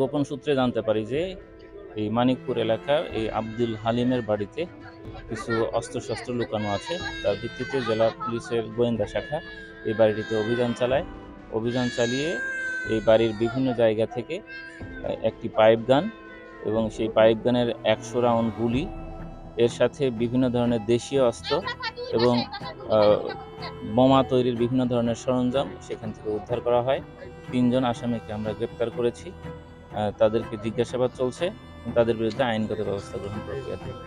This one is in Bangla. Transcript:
গোপন সূত্রে জানতে পারি যে এই মানিকপুর এলাকার এই আব্দুল হালিমের বাড়িতে কিছু অস্ত্রশস্ত্র লুকানো আছে। তার ভিত্তিতে জেলা পুলিশের গোয়েন্দা শাখা এই বাড়িটিতে অভিযান চালায়। অভিযান চালিয়ে এই বাড়ির বিভিন্ন জায়গা থেকে একটি পাইপ গান এবং সেই পাইপ গানের একশো রাউন্ড গুলি, এর সাথে বিভিন্ন ধরনের দেশীয় অস্ত্র এবং বোমা তৈরির বিভিন্ন ধরনের সরঞ্জাম সেখান থেকে উদ্ধার করা হয়। তিনজন আসামিকে আমরা গ্রেপ্তার করেছি। তাদেরকে জিজ্ঞাসাবাদ চলছে তাদের বিরুদ্ধে আইনগত ব্যবস্থা গ্রহণ প্রক্রিয়া থাকবে